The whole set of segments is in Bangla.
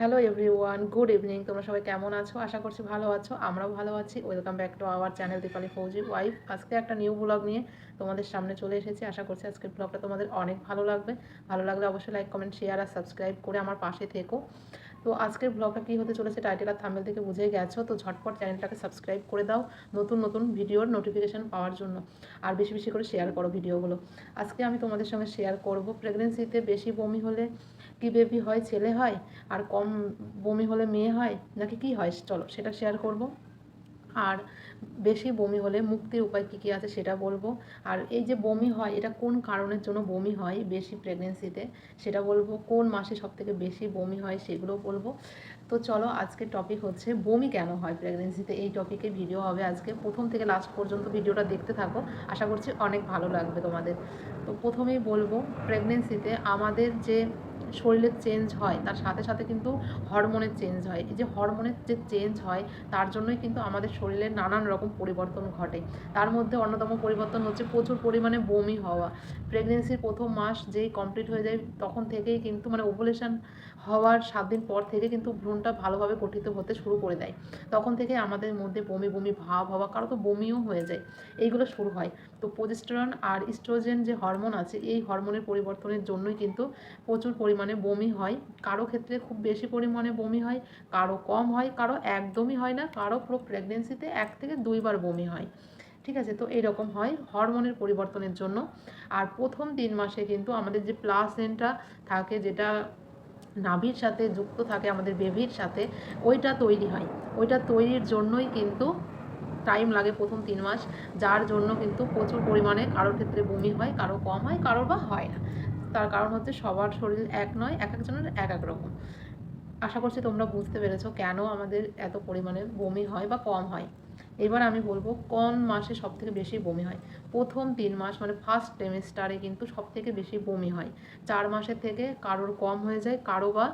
হ্যালো এভরিওয়ান গুড ইভিনিং তোমরা সবাই কেমন আছো? আশা করছি ভালো আছো, আমরাও ভালো আছি। Welcome back to our channel Dipali Fauji wife আজকে একটা নিউ ব্লগ নিয়ে তোমাদের সামনে চলে এসেছি। আশা করছি আজকের ব্লগটা তোমাদের অনেক ভালো লাগবে। ভালো লাগলে অবশ্যই লাইক কমেন্ট শেয়ার আর সাবস্ক্রাইব করে আমার পাশে থেকো। তো আজকের ব্লগটা কী হতে চলেছে টাইটেল আর থাম্বেল থেকে বুঝে গেছো? তো ঝটপট চ্যানেলটাকে সাবস্ক্রাইব করে দাও নতুন নতুন ভিডিওর নোটিফিকেশান পাওয়ার জন্য। আর বেশি বেশি করে শেয়ার করো ভিডিওগুলো আজকে আমি তোমাদের সঙ্গে শেয়ার করব। প্রেগনেন্সিতে বেশি বমি হলে কি বেবি হয়, ছেলে হয়, আর কম বমি হলে মেয়ে হয়, নাকি কি হয়? চলো, সেটা শেয়ার করব। আর বেশি বমি হলে মুক্তির উপায় কী কী আছে সেটা বলব। আর এই যে বমি হয়, এটা কোন কারণের জন্য বমি হয় বেশি প্রেগনেন্সিতে সেটা বলব, কোন মাসে সবথেকে বেশি বমি হয় সেগুলো বলব। তো চলো আজকের টপিক হচ্ছে বমি কেন হয় প্রেগনেন্সিতে এই টপিকে ভিডিও হবে আজকে। প্রথম থেকে লাস্ট পর্যন্ত ভিডিওটা দেখতে থাকো। আশা করছি অনেক ভালো লাগবে তোমাদের। তো প্রথমেই বলব প্রেগনেন্সিতে আমাদের যে শরীরের চেঞ্জ হয়, তার সাথে সাথে কিন্তু হরমোনের চেঞ্জ হয়। এই যে হরমোনের যে চেঞ্জ হয়, তার জন্যই কিন্তু আমাদের শরীরের নানান রকম পরিবর্তন ঘটে। তার মধ্যে অন্যতম পরিবর্তন হচ্ছে প্রচুর পরিমাণে বমি হওয়া। প্রেগনেন্সির প্রথম মাস যেই কমপ্লিট হয়ে যায়, তখন থেকেই কিন্তু মানে ওভুলেশন হওয়ার সাত দিন পর থেকে কিন্তু ভ্রূণটা ভালোভাবে গঠিত হতে শুরু করে দেয়। তখন থেকে আমাদের মধ্যে বমি বমি, ভাব হওয়া কারও তো বমিও হয়ে যায়। এইগুলো শুরু হয়। তো প্রোজেস্টেরন আর ইস্ট্রোজেন যে হরমোন আছে, এই হরমোনের পরিবর্তনের জন্যই কিন্তু প্রচুর পরিমাণে বমি হয়। কারও ক্ষেত্রে খুব বেশি পরিমাণে বমি হয়, কারও কম হয়, কারও একদমই হয় না, কারও পুরো প্রেগনেন্সিতে এক থেকে দুইবার বমি হয়। ঠিক আছে? তো এইরকম হয় হরমোনের পরিবর্তনের জন্য। আর প্রথম তিন মাসে কিন্তু আমাদের যে প্লাসেন্টা থাকে, যেটা নাভির সাথে যুক্ত থাকে, আমাদের বেভির সাথে, ওইটা তৈরি হয়। ওইটা তৈরির জন্যই কিন্তু টাইম লাগে প্রথম তিন মাস, যার জন্য কিন্তু প্রচুর পরিমাণে কারোর ক্ষেত্রে বমি হয়, কারও কম হয়, কারোর বা হয় না। তার কারণ হচ্ছে সবার শরীর এক নয়, এক একজনের এক এক রকম। আশা করছি তোমরা বুঝতে পেরেছ কেন আমাদের এত পরিমাণে বমি হয় বা কম হয়। এবার আমি বলব কোন মাসে সব থেকে বেশি বমি হয়? প্রথম তিন মাস মানে ফার্স্ট সেমিস্টারে কিন্তু সব থেকে বেশি বমি হয়। চার মাসের থেকে কারোর কম হয়ে যায়, কারও বা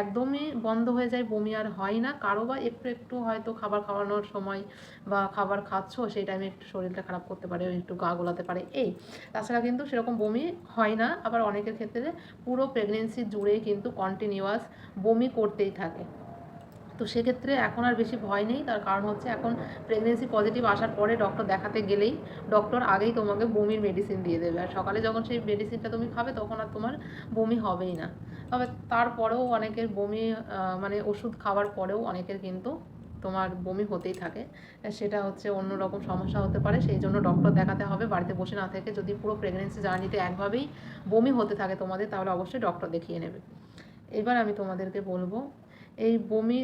একদমই বন্ধ হয়ে যায়, বমি আর হয় না। কারও বা একটু একটু হয়তো খাবার খাওয়ানোর সময় বা খাবার খাচ্ছ, সেই টাইমে একটু শরীরটা খারাপ করতে পারে, একটু গা গোলাতে পারে, এই। তাছাড়া কিন্তু সেরকম বমি হয় না। আবার অনেকের ক্ষেত্রে পুরো প্রেগনেন্সি জুড়েই কিন্তু কন্টিনিউয়াস বমি করতেই থাকে। তো সেক্ষেত্রে এখন আর বেশি ভয় নেই। তার কারণ হচ্ছে এখন প্রেগনেন্সি পজিটিভ আসার পরে ডক্টর দেখাতে গেলেই ডক্টর আগেই তোমাকে বমির মেডিসিন দিয়ে দেবে। আর সকালে যখন সেই মেডিসিনটা তুমি খাবে তখন আর তোমার বমি হবেই না। তবে তারপরেও অনেকের বমি মানে ওষুধ খাওয়ার পরেও অনেকের কিন্তু তোমার বমি হতেই থাকে। সেটা হচ্ছে অন্য রকম সমস্যা হতে পারে। সেই জন্য ডক্টর দেখাতে হবে। বাড়িতে বসে না থেকে যদি পুরো প্রেগনেন্সি জার্নিতে একভাবেই বমি হতে থাকে তোমাদের, তাহলে অবশ্যই ডক্টর দেখিয়ে নেবে। এবার আমি তোমাদেরকে বলব এই বমি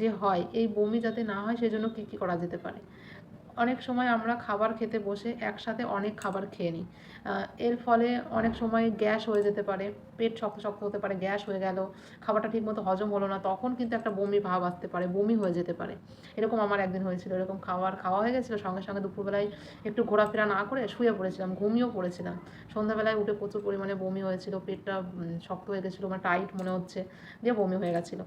যে হয়, এই বমি যাতে না হয় সেজন্য কী কী করা যেতে পারে? অনেক সময় আমরা খাবার খেতে বসে একসাথে অনেক খাবার খেয়ে নিই। এর ফলে অনেক সময় গ্যাস হয়ে যেতে পারে, পেট শক্ত শক্ত হতে পারে, গ্যাস হয়ে গেল, খাবারটা ঠিকমতো হজম হলো না, তখন কিন্তু একটা বমি ভাব আসতে পারে, বমি হয়ে যেতে পারে। এরকম আমার একদিন হয়েছিল, এরকম খাবার খাওয়া হয়ে গেছিল, সঙ্গে সঙ্গে দুপুরবেলায় একটু ঘোরাফেরা না করে শুয়ে পড়েছিলাম, ঘুমিয়েও পড়েছিলাম। সন্ধ্যাবেলায় উঠে প্রচুর পরিমাণে বমি হয়েছিল, পেটটা শক্ত হয়ে গেছিল আমার টাইট মনে হচ্ছে, দিয়ে বমি হয়ে গেছিল।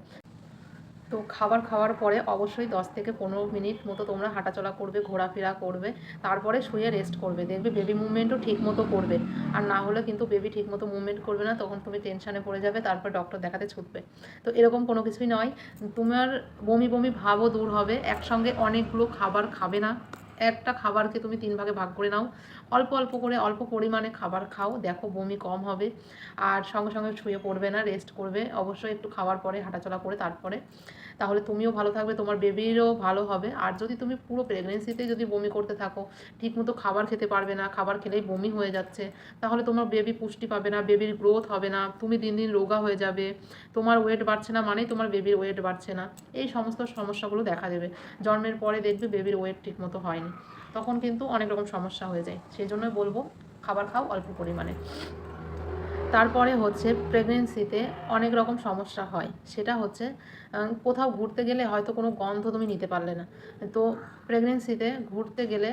তো খাবার খাওয়ার পরে অবশ্যই দশ থেকে পনেরো মিনিট মতো তোমরা হাঁটাচলা করবে, ঘোরাফেরা করবে, তারপরে শুয়ে রেস্ট করবে। দেখবে বেবি মুভমেন্টও ঠিক মতো করবে। আর না হলে কিন্তু বেবি ঠিক মতো মুভমেন্ট করবে না, তখন তুমি টেনশানে পড়ে যাবে, তারপর ডক্টর দেখাতে ছুটবে। তো এরকম কোনো কিছুই নয়। তোমার বমি বমি ভাবও দূর হবে। একসঙ্গে অনেকগুলো খাবার খাবে না। একটা খাবারকে তুমি তিন ভাগে ভাগ করে নাও। অল্প অল্প করে, অল্প পরিমাণে খাবার খাও। দেখো বমি কম হবে, আর সঙ্গে সঙ্গে শুয়ে পড়বে না রেস্ট করবে। অবশ্যই একটু খাওয়ার পরে, হাঁটাচলা করে তারপরে। তাহলে তুমিও ভালো থাকবে, তোমার বেবিরও ভালো হবে। আর যদি তুমি পুরো প্রেগনেন্সিতে যদি বমি করতে থাকো, ঠিকমতো খাবার খেতে পারবে না, খাবার খেলেই বমি হয়ে যাচ্ছে, তাহলে তোমার বেবি পুষ্টি পাবে না বেবির গ্রোথ হবে না, তুমি দিন দিন রোগা হয়ে যাবে। তোমার ওয়েট বাড়ছে না মানেই তোমার বেবির ওয়েট বাড়ছে না। এই সমস্ত সমস্যাগুলো দেখা দেবে। জন্মের পরে দেখবে বেবির ওয়েট ঠিকমতো হয়নি তখন কিন্তু অনেক রকম সমস্যা হয়ে যায়। সেই জন্যই বলব, খাবার খাও অল্প পরিমাণে। তারপরে হচ্ছে প্রেগনেন্সিতে অনেক রকম সমস্যা হয়। সেটা হচ্ছে কোথাও ঘুরতে গেলে হয়তো কোনো গন্ধ তুমি নিতে পারলে না। তো প্রেগনেন্সিতে ঘুরতে গেলে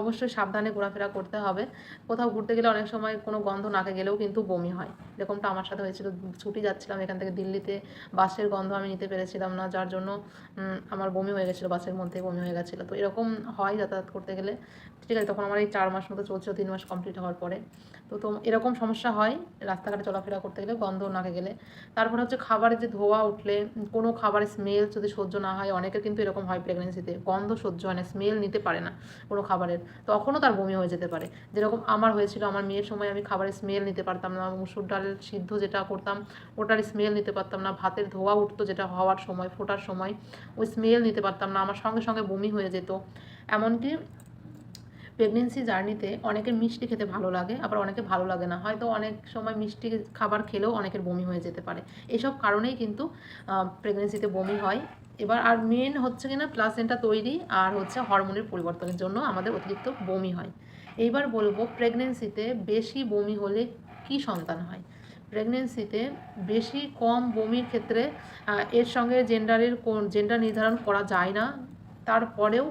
অবশ্যই সাবধানে ঘোরাফেরা করতে হবে। কোথাও ঘুরতে গেলে অনেক সময় কোনো গন্ধ নাকে গেলেও কিন্তু বমি হয়। এরকমটা আমার সাথে হয়েছিল, ছুটি যাচ্ছিলাম এখান থেকে দিল্লিতে, বাসের গন্ধ আমি নিতে পেরেছিলাম না, যার জন্য আমার বমি হয়ে গেছিল, বাসের মধ্যে বমি হয়ে গেছিল। তো এরকম হয় যাতায়াত করতে গেলে। ঠিক আছে, তখন আমার এই চার মাস মতো চলছিল, তিন মাস কমপ্লিট হওয়ার পরে। তো তো এরকম সমস্যা হয়, রাস্তাঘাটে চলাফেরা করতে গেলে, গন্ধ নাকে গেলে। তারপরে হচ্ছে খাবারের যে ধোয়া উঠলে, কোনো খাবারের স্মেল যদি সহ্য না হয়, অনেকের কিন্তু এরকম হয় প্রেগনেন্সিতে গন্ধ সহ্য হয় না স্মেল নিতে পারে না কোনো খাবারের। তখনও তার বমি হয়ে যেতে পারে। যেরকম আমার হয়েছিল, আমার মেয়ের সময় আমি খাবারের স্মেল নিতে পারতাম না মুসুর ডাল সিদ্ধ যেটা করতাম, ওটার স্মেল নিতে পারতাম না, ভাতের ধোয়া উঠতো যেটা হওয়ার সময়, ফোটার সময়, ওই স্মেল নিতে পারতাম না, আমার সঙ্গে সঙ্গে বমি হয়ে যেত। এমনকি প্রেগনেন্সি জার্নিতে অনেকের মিষ্টি খেতে ভালো লাগে, আবার অনেকে ভালো লাগে না। হয়তো অনেক সময় মিষ্টি খাবার খেলেও অনেকের বমি হয়ে যেতে পারে। এসব কারণেই কিন্তু প্রেগনেন্সিতে বমি হয়। এবার আর মেন হচ্ছে কিনা প্লাসেন্টা তৈরি আর হচ্ছে হরমোনের পরিবর্তনের জন্য আমাদের অতিরিক্ত বমি হয়। এইবার বলব প্রেগনেন্সিতে বেশি বমি হলে কি সন্তান হয়? প্রেগনেন্সিতে বেশি কম বমির ক্ষেত্রে এর সঙ্গে জেন্ডারের কোন জেন্ডার নির্ধারণ করা যায় না। তারপরেও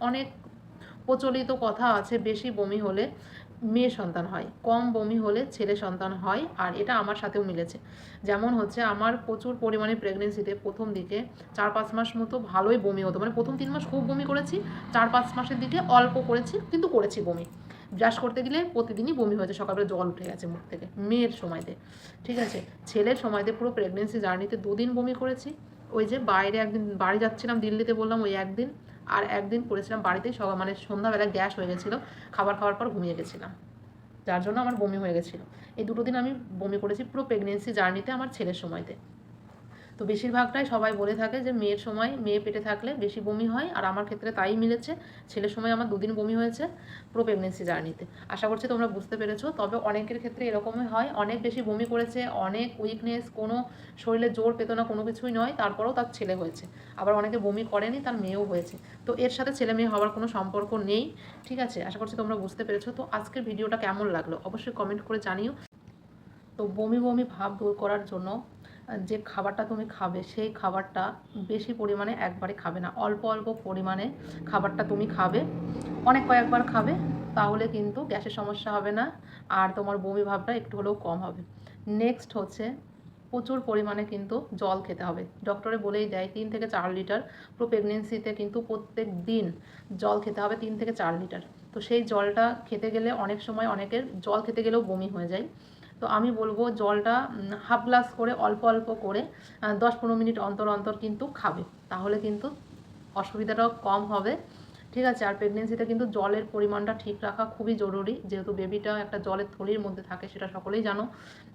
অনেক প্রচলিত কথা আছে বেশি বমি হলে মেয়ে সন্তান হয়, কম বমি হলে ছেলে সন্তান হয় আর এটা আমার সাথেও মিলেছে। যেমন হচ্ছে আমার প্রচুর পরিমাণে প্রেগনেন্সিতে প্রথম দিকে চার পাঁচ মাস মতো ভালোই বমি হতো। মানে প্রথম তিন মাস খুব বমি করেছি, চার পাঁচ মাসের দিকে অল্প করেছি কিন্তু করেছি বমি। ব্রাশ করতে গেলে প্রতিদিনই বমি হয়েছে, সকালবেলা জল উঠে গেছে মুখ থেকে, মেয়ের সময়তে। ঠিক আছে? ছেলের সময়তে পুরো প্রেগনেন্সি জার্নিতে দুদিন বমি করেছি। ওই যে বাইরে একদিন বাড়ি যাচ্ছিলাম দিল্লিতে বললাম, ওই একদিন আর একদিন করেছিলাম বাড়িতে, সব মানে সন্ধ্যাবেলা গ্যাস হয়ে গেছিল, খাবার খাওয়ার পর ঘুমিয়ে গেছিলাম। যার জন্য আমার বমি হয়ে গেছিল। এই দুটো দিন আমি বমি করেছি পুরো প্রেগনেন্সি জার্নিতে আমার ছেলের সময়তে। তো বেশিরভাগটাই সবাই বলে থাকে যে মেয়ের সময় মেয়ে পেটে থাকলে বেশি বমি হয়, আর আমার ক্ষেত্রে তাই মিলেছে। ছেলের সময় আমার দুদিন বমি হয়েছে পুরো প্রেগনেন্সি জার্নিতে আশা করছি তোমরা বুঝতে পেরেছ, তবে অনেকের ক্ষেত্রে এরকমই হয়। অনেক বেশি বমি করেছে, অনেক উইকনেস কোনো শরীরে জোর পেতো না, কোনো কিছুই নয়, তারপরেও তার ছেলে হয়েছে। আবার অনেকে বমি করেনি, তার মেয়েও হয়েছে। তো এর সাথে ছেলে মেয়ে হওয়ার কোনো সম্পর্ক নেই, ঠিক আছে? আশা করছি তোমরা বুঝতে পেরেছ। তো আজকের ভিডিওটা কেমন লাগল? অবশ্যই কমেন্ট করে জানিও। তো বমি বমি ভাব দূর করার জন্য যে খাবারটা তুমি খাবে, সেই খাবারটা বেশি পরিমাণে একবারে খাবে না। অল্প অল্প পরিমাণে খাবারটা তুমি খাবে। অনেক কয়েকবার খাবে, তাহলে কিন্তু গ্যাসের সমস্যা হবে না আর তোমার বমি ভাবটা একটু হলেও কম হবে। নেক্সট হচ্ছে প্রচুর পরিমাণে কিন্তু জল খেতে হবে। ডক্টরে বলেই দেয়, তিন থেকে চার লিটার পুরো প্রেগনেন্সিতে কিন্তু প্রত্যেক দিন জল খেতে হবে তিন থেকে চার লিটার। তো সেই জলটা খেতে গেলে অনেক সময় অনেকের জল খেতে গেলেও বমি হয়ে যায়। তো আমি বলব জলটা হাফ গ্লাস করে অল্প অল্প করে দশ পনেরো মিনিট অন্তর অন্তর কিন্তু খাবে। তাহলে কিন্তু অসুবিধাটাও কম হবে। ঠিক আছে, আর প্রেগনেন্সিতে কিন্তু জলের পরিমাণটা ঠিক রাখা খুবই জরুরি। যেহেতু বেবিটা একটা জলের থলির মধ্যে থাকে, সেটা সকলেই জানো।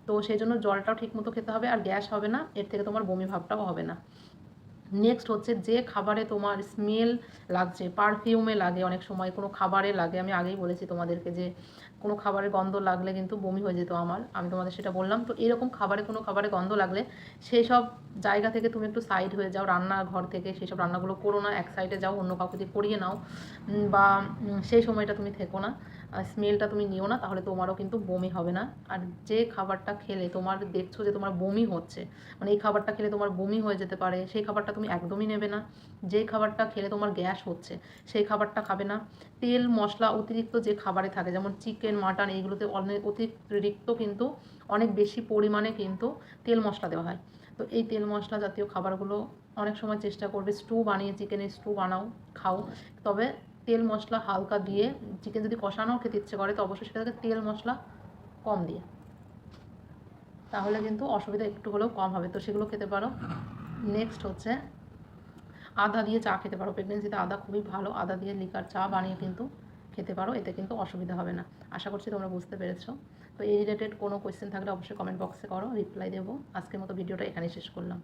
তো সেই জন্য জলটাও ঠিক মতো খেতে হবে, আর গ্যাস হবে না, এর থেকে তোমার বমি ভাবটাও হবে না। নেক্সট হচ্ছে যে খাবারে তোমার স্মেল লাগছে পারফিউমে লাগে, অনেক সময় কোনো খাবারে লাগে। আমি আগেই বলেছি তোমাদেরকে যে কোনো খাবারের গন্ধ লাগলে কিন্তু বমি হয়ে যেত আমার। আমি তোমাদের সেটা বললাম। তো এরকম খাবারে কোনো খাবারে গন্ধ লাগলে সেই সব জায়গা থেকে তুমি একটু সাইড হয়ে যাও, রান্নাঘর থেকে সেই সব রান্নাগুলো করো না, এক সাইডে যাও, অন্য কাউকে দিয়ে করিয়ে নাও। বা সেই সময়টা তুমি থেকো না। স্মেলটা তুমি নিও না, তাহলে তোমারও কিন্তু বমি হবে না। আর যে খাবারটা খেলে তোমার দেখছ যে তোমার বমি হচ্ছে মানে এই খাবারটা খেলে তোমার বমি হয়ে যেতে পারে, সেই খাবারটা তুমি একদমই নেবে না। যে খাবারটা খেলে তোমার গ্যাস হচ্ছে, সেই খাবারটা খাবে না। তেল, মশলা, অতিরিক্ত যে খাবারে থাকে, যেমন চিকেন মাটন এইগুলোতে অনেক অতিরিক্ত কিন্তু অনেক বেশি পরিমাণে কিন্তু তেল মশলা দেওয়া হয়। তো এই তেল মশলা জাতীয় খাবারগুলো অনেক সময় চেষ্টা করবে স্টু বানিয়ে চিকেনের স্টু বানাও, খাও। তবে তেল মশলা হালকা দিয়ে চিকেন যদি কষানোও খেতে ইচ্ছে করে, তো অবশ্যই সেটাকে তেল মশলা কম দিয়ে। তাহলে কিন্তু অসুবিধা একটু হলেও কম হবে। তো সেগুলো খেতে পারো। নেক্সট হচ্ছে আদা দিয়ে চা খেতে পারো। প্রেগনেন্সিতে আদা খুবই ভালো। আদা দিয়ে লিকার চা বানিয়ে কিন্তু খেতে পারো। এতে কিন্তু অসুবিধা হবে না। আশা করছি তোমরা বুঝতে পেরেছ। তো এই রিলেটেড কোনো কোয়েশ্চেন থাকলে অবশ্যই কমেন্ট বক্সে করো। রিপ্লাই দেবো। আজকের মতো ভিডিওটা এখানেই শেষ করলাম।